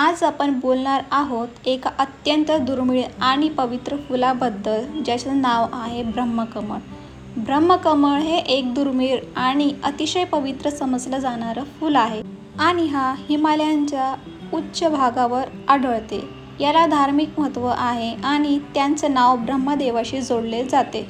आज आपण बोलणार आहोत एका अत्यंत दुर्मिळ आणि पवित्र फुलाबद्दल ज्याचं नाव आहे ब्रह्मकमळ. ब्रह्मकमळ हे एक दुर्मिळ आणि अतिशय पवित्र समजलं जाणारं फूल आहे आणि हा हिमालयांच्या उच्च भागावर आढळते. याला धार्मिक महत्त्व आहे आणि त्यांचं नाव ब्रह्मदेवाशी जोडले जाते.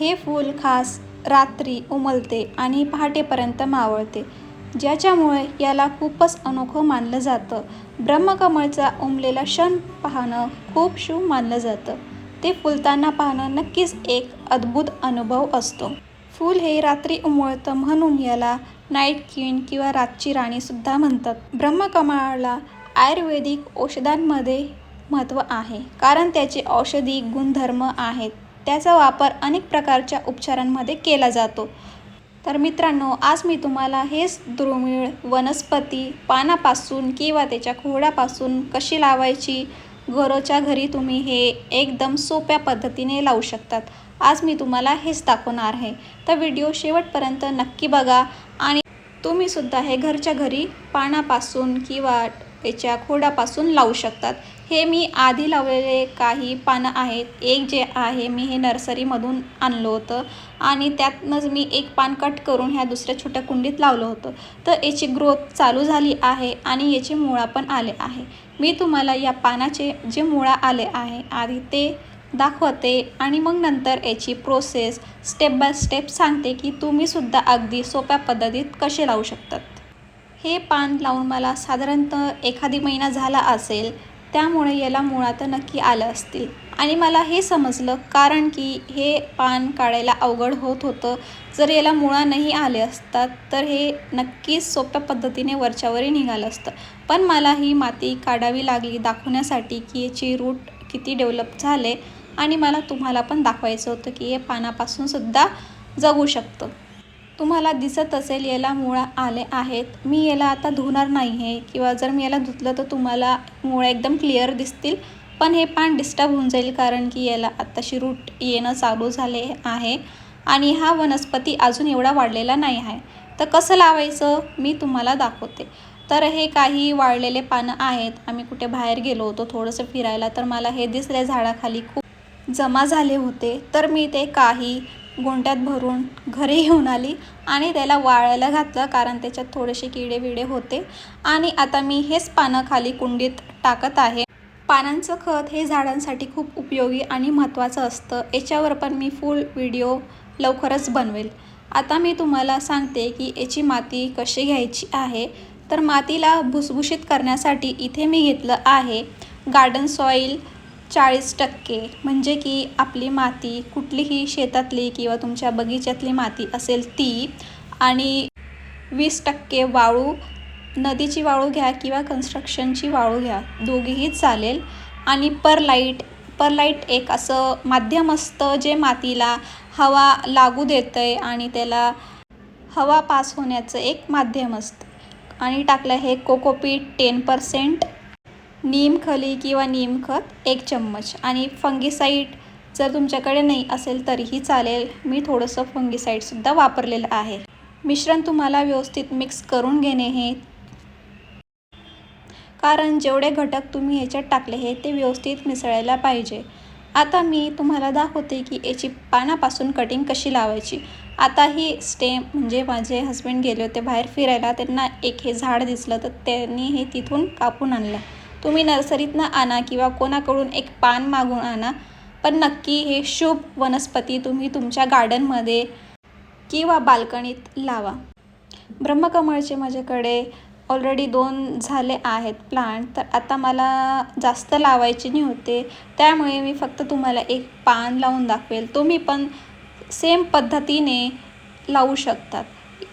हे फूल खास रात्री उमलते आणि पहाटेपर्यंत मावळते. ज्याच्यामुळे याला खूपच अनोखं मानलं जातं. ब्रह्मकमळचा उमलेला क्षण पाहणं खूप शुभ मानलं जातं. ते फुलताना पाहणं नक्कीच एक अद्भुत अनुभव असतो. फूल हे रात्री उमळतं म्हणून याला नाईट क्वीन किंवा रातची राणीसुद्धा म्हणतात. ब्रह्मकमळाला आयुर्वेदिक औषधांमध्ये महत्त्व आहे. कारण त्याचे औषधी गुणधर्म आहेत. त्याचा वापर अनेक प्रकारच्या उपचारांमध्ये केला जातो. तर मित्रांनो आज मी तुम्हाला हेच दुर्मिळ वनस्पती पानापासून किंवा त्याच्या खोडापासून कशी लावायची घरोच्या घरी तुम्ही हे एकदम सोप्या पद्धतीने लावू शकतात. आज मी तुम्हाला हेच दाखवणार आहे. तर व्हिडिओ शेवटपर्यंत नक्की बघा आणि तुम्हीसुद्धा हे घरच्या घरी पानापासून किंवा याच्या खोडापासून लावू शकतात. हे मी आधी लावलेले काही पानं आहेत. एक जे आहे मी हे नर्सरीमधून आणलं होतं आणि त्यातनंच मी एक पान कट करून ह्या दुसऱ्या छोट्या कुंडीत लावलं होतं. तर याची ग्रोथ चालू झाली आहे आणि याचे मुळा पण आले आहे. मी तुम्हाला या पानाचे जे मुळा आले आहे आधी ते दाखवते आणि मग नंतर याची प्रोसेस स्टेप बाय स्टेप सांगते की तुम्हीसुद्धा अगदी सोप्या पद्धतीत कसे लावू शकतात. हे पान लावून मला साधारणतः एखादी महिना झाला असेल त्यामुळे याला मुळा तर नक्की आलं असतील. आणि मला हे समजलं कारण की हे पान काढायला अवघड होत होतं. जर याला मुळा नाही आले असतात तर हे नक्कीच सोप्या पद्धतीने वरच्यावरही निघालं असतं. पण मला ही माती काढावी लागली दाखवण्यासाठी की याची रूट किती डेव्हलप झाले आणि मला तुम्हाला पण दाखवायचं होतं की हे पानापासूनसुद्धा जगू शकतं. तुम्हाला दिसत असेल याला मुळा आले आहेत. मी याला आता धुणार नाही आहे किंवा जर मी याला धुतलं तर तुम्हाला मुळा एकदम क्लिअर दिसतील. पण हे पान डिस्टर्ब होऊन जाईल कारण की याला आत्ताशी रूट येणं चालू झाले आहे आणि हा वनस्पती अजून एवढा वाढलेला नाही आहे. तर कसं लावायचं? मी तुम्हाला दाखवते. तर हे काही वाळलेले पानं आहेत. आम्ही कुठे बाहेर गेलो होतो थोडंसं फिरायला तर मला हे दिसले झाडाखाली खूप जमा झाले होते. तर मी ते काही गोंट्यात भरून घरी घेऊन आली आणि त्याला वाळायला घातलं कारण त्याच्यात थोडेसे किडे विडे होते. आणि आता मी हेच पानं खाली कुंडीत टाकत आहे. पानांचं खत हे झाडांसाठी खूप उपयोगी आणि महत्त्वाचं असतं. याच्यावर पण मी फुल व्हिडिओ लवकरच बनवेल. आता मी तुम्हाला सांगते की याची माती कशी घ्यायची आहे. तर मातीला भुसभुशीत करण्यासाठी इथे मी घेतलं आहे गार्डन सॉईल चाळीस टक्के. म्हणजे की आपली माती कुठलीही शेतातली किंवा तुमच्या बगीच्यातली माती असेल ती आणि वीस टक्के वाळू नदीची वाळू घ्या किंवा कन्स्ट्रक्शनची वाळू घ्या दोघीही चालेल. आणि परलाईट परलाईट एक असं माध्यम असतं जे मातीला हवा लागू देतं आहे आणि त्याला हवा पास होण्याचं एक माध्यम असतं. आणि टाकलं हे कोकोपीट टेन पर्सेंट नीमखली किंवा नीमखत एक चम्मच. आणि फंगीसाईड जर तुमच्याकडे नाही असेल तरीही चालेल. मी थोडंसं फंगीसाईडसुद्धा वापरलेलं आहे. मिश्रण तुम्हाला व्यवस्थित मिक्स करून घेणे हे. कारण जेवढे घटक तुम्ही ह्याच्यात टाकले हे ते व्यवस्थित मिसळायला पाहिजे. आता मी तुम्हाला दाखवते की याची पानापासून कटिंग कशी लावायची. आता ही स्टेम म्हणजे माझे हस्बंड गेले होते बाहेर फिरायला. त्यांना एक हे झाड दिसलं तर त्यांनी हे तिथून कापून आणलं. तुम्ही नर्सरीतनं आणा किंवा कोणाकडून एक पान मागून आणा. पण नक्की हे शुभ वनस्पती तुम्ही तुमच्या गार्डनमध्ये किंवा बाल्कनीत लावा. ब्रह्मकमळचे माझ्याकडे ऑलरेडी दोन झाले आहेत प्लांट तर आता मला जास्त लावायचे नाही होते. त्यामुळे मी फक्त तुम्हाला एक पान लावून दाखवेल. तुम्ही पण सेम पद्धतीने लावू शकतात.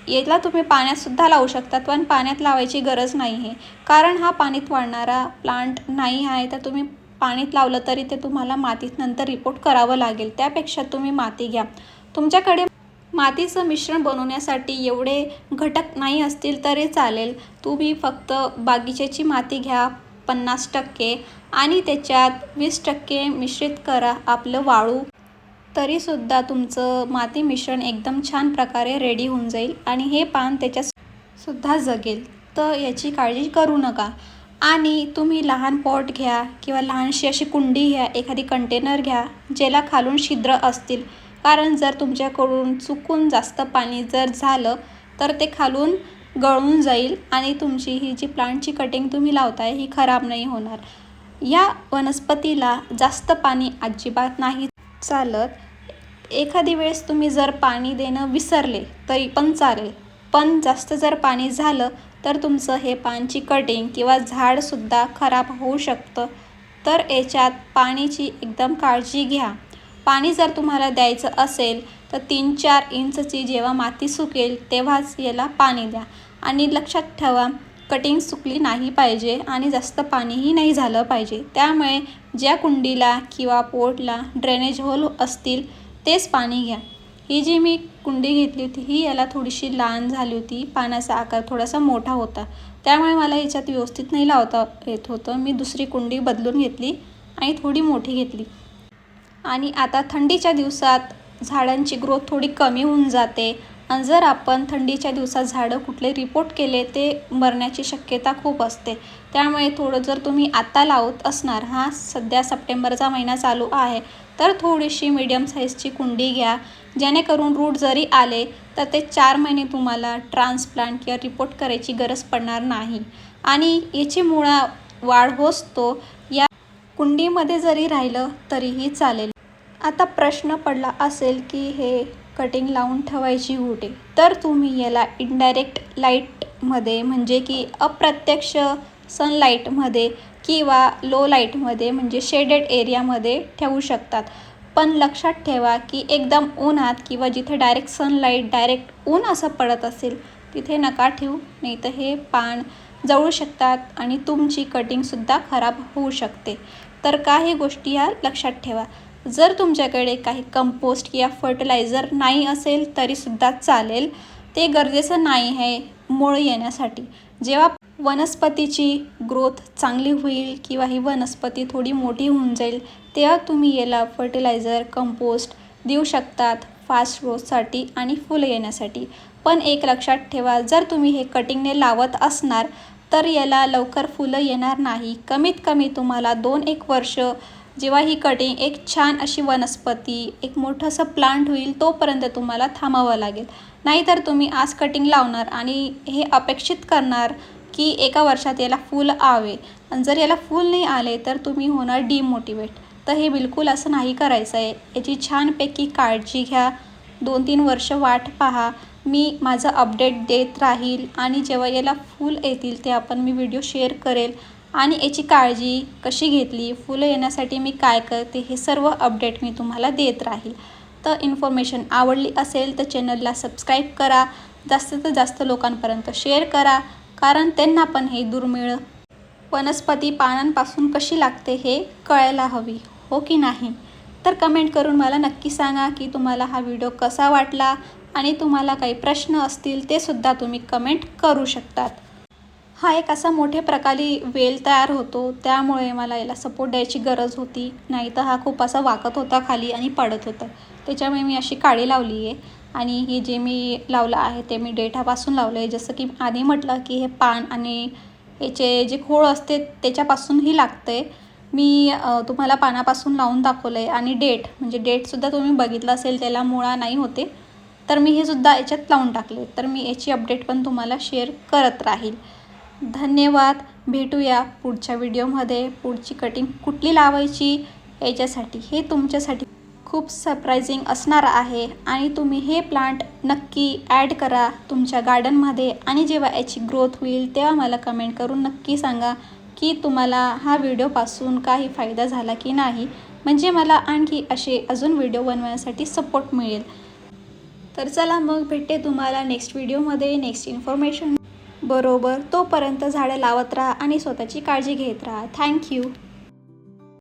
याला तुम्ही पाण्यातसुद्धा लावू शकतात पण पाण्यात लावायची गरज नाही आहे कारण हा पाण्यात वाढणारा प्लांट नाही आहे तर तुम्ही पाण्यात लावलं तरी ते तुम्हाला मातीत नंतर रिपोर्ट करावं लागेल. त्यापेक्षा तुम्ही माती घ्या. तुमच्याकडे मातीचं मिश्रण बनवण्यासाठी एवढे घटक नाही असतील तरी चालेल. तुम्ही फक्त बागीचेची माती घ्या पन्नास टक्के आणि त्याच्यात वीस टक्के मिश्रित करा. आपलं वाळू तरीसुद्धा तुमचं माती मिश्रण एकदम छान प्रकारे रेडी होऊन जाईल आणि हे पान त्याच्यात सुद्धा जगेल. तर याची काळजी करू नका. आणि तुम्ही लहान पॉट घ्या किंवा लहानशी अशी कुंडी घ्या एखादी कंटेनर घ्या ज्याला खालून छिद्र असतील. कारण जर तुमच्याकडून चुकून जास्त पाणी जर झालं तर ते खालून गळून जाईल आणि तुमची ही जी प्लांटची कटिंग तुम्ही लावताय ही खराब नाही होणार. या वनस्पतीला जास्त पाणी अजिबात नाही चालत. एखादी वेळेस तुम्ही जर पाणी देणं विसरले तरी पण चालेल. पण जास्त जर पाणी झालं तर तुमचं हे पानची कटिंग किंवा झाडसुद्धा खराब होऊ शकतं. तर याच्यात पाण्याची एकदम काळजी घ्या. पाणी जर तुम्हाला द्यायचं असेल तर तीन चार इंचची जेव्हा माती सुकेल तेव्हाच याला पाणी द्या. आणि लक्षात ठेवा कटिंग सुकली नाही पाहिजे आणि जास्त पाणीही नाही झालं पाहिजे. त्यामुळे ज्या कुंडीला किंवा पोटला ड्रेनेज होल असतील तेच पाणी घ्या. ही जी मी कुंडी घेतली होती ही याला थोडीशी लहान झाली होती. पाण्याचा आकार थोडासा मोठा होता. त्यामुळे मला याच्यात व्यवस्थित नाही लावता येत होतं. मी दुसरी कुंडी बदलून घेतली आणि थोडी मोठी घेतली. आणि आता थंडीच्या दिवसात झाडांची ग्रोथ थोडी कमी होऊन जाते. आणि जर आपण थंडीच्या दिवसात झाडं कुठले रिपोर्ट केले ते मरण्याची शक्यता खूप असते. त्यामुळे थोडं जर तुम्ही आत्ता लावत असणार हा सध्या सप्टेंबरचा महिना चालू आहे तर थोडीशी मीडियम साईजची कुंडी घ्या. जेणेकरून रूट जरी आले तर ते चार महिने तुम्हाला ट्रान्सप्लांट किंवा रिपोर्ट करायची गरज पडणार नाही. आणि याची मुळा वाढ होसतो या कुंडीमध्ये जरी राहिलं तरीही चालेल. आता प्रश्न पडला असेल की हे कटिंग लावून ठेवायची गोटे तर तुम्ही याला इनडायरेक्ट लाईटमध्ये म्हणजे की अप्रत्यक्ष सनलाईटमध्ये किंवा लो लाईटमध्ये म्हणजे शेडेड एरियामध्ये ठेवू शकतात. पण लक्षात ठेवा की एकदम उन्हात किंवा जिथे डायरेक्ट सनलाईट डायरेक्ट ऊन असं पडत असेल तिथे नका ठेवू. नाही तर हे पान जळू शकतात आणि तुमची कटिंगसुद्धा खराब होऊ शकते. तर काही गोष्टी ह्या लक्षात ठेवा. जर तुमच्याकडे काही कंपोस्ट किंवा फर्टिलायझर नाही असेल तरीसुद्धा चालेल. ते गरजेचं नाही आहे मूळ येण्यासाठी. जेव्हा वनस्पतीची ग्रोथ चांगली होईल किंवा ही वनस्पती थोडी मोठी होऊन जाईल तेव्हा तुम्ही याला फर्टिलायझर कंपोस्ट देऊ शकतात फास्ट ग्रोथसाठी आणि फुलं येण्यासाठी. पण एक लक्षात ठेवा जर तुम्ही हे कटिंगने लावत असणार तर याला लवकर फुलं येणार नाही. कमीत कमी तुम्हाला दोन एक वर्ष जेव्हा ही कटिंग एक छान अशी वनस्पती एक मोठं असं प्लांट होईल तोपर्यंत तुम्हाला थांबावं लागेल. नाहीतर तुम्ही आज कटिंग लावणार आणि हे अपेक्षित करणार की एका वर्षात याला फूल आवे. आणि जर याला फूल नाही आले तर तुम्ही होणार डिमोटिवेट तर हे बिलकुल असं नाही करायचं आहे. याची छानपैकी काळजी घ्या. दोन तीन वर्ष वाट पहा. मी माझं अपडेट देत राहील आणि जेव्हा याला फूल येतील ते आपण मी व्हिडिओ शेअर करेल. आणि याची काळजी कशी घेतली फुलं येण्यासाठी मी काय करते हे सर्व अपडेट मी तुम्हाला देत राहील. तर इन्फॉर्मेशन आवडली असेल तर चॅनलला सबस्क्राईब करा. जास्तीत जास्त लोकांपर्यंत शेअर करा कारण त्यांना पण हे दुर्मिळ. वनस्पती पानांपासून कशी लागते हे कळायला हवी हो की नाही? तर कमेंट करून मला नक्की सांगा की तुम्हाला हा व्हिडिओ कसा वाटला आणि तुम्हाला काही प्रश्न असतील ते सुद्धा तुम्ही कमेंट करू शकतात. हा एक असा मोठ्या प्रकारे वेल तयार होतो. त्यामुळे मला याला सपोर्ट द्यायची गरज होती. नाही तर हा खूप असा वाकत होता खाली आणि पडत होता. त्याच्यामुळे मी अशी काळी लावली आहे. आणि हे जे मी लावलं आहे ते मी डेठापासून लावलं आहे. जसं की आधी म्हटलं की हे पान आणि याचे जे खोळ असते त्याच्यापासूनही लागतं आहे मी तुम्हाला पानापासून लावून दाखवलं आहे आणि डेट म्हणजे डेटसुद्धा तुम्ही बघितलं असेल त्याला मुळा नाही होते. तर मी हे सुद्धा याच्यात लावून टाकले तर मी याची अपडेट पण तुम्हाला शेअर करत राहील. धन्यवाद. भेटूया पुढच्या व्हिडिओमध्ये. पुढची कटिंग कुठली लावायची याच्यासाठी हे तुमच्यासाठी खूप सरप्रायझिंग असणार आहे. आणि तुम्ही हे प्लांट नक्की ॲड करा तुमच्या गार्डनमध्ये आणि जेव्हा याची ग्रोथ होईल तेव्हा मला कमेंट करून नक्की सांगा की तुम्हाला हा व्हिडिओपासून काही फायदा झाला की नाही. म्हणजे मला आणखी असे अजून व्हिडिओ बनवण्यासाठी सपोर्ट मिळेल. तर चला मग भेटते तुम्हाला नेक्स्ट व्हिडिओमध्ये नेक्स्ट इन्फॉर्मेशन बरोबर तोपर्यंत झाडं लावत राहा आणि स्वतःची काळजी घेत राहा. थँक्यू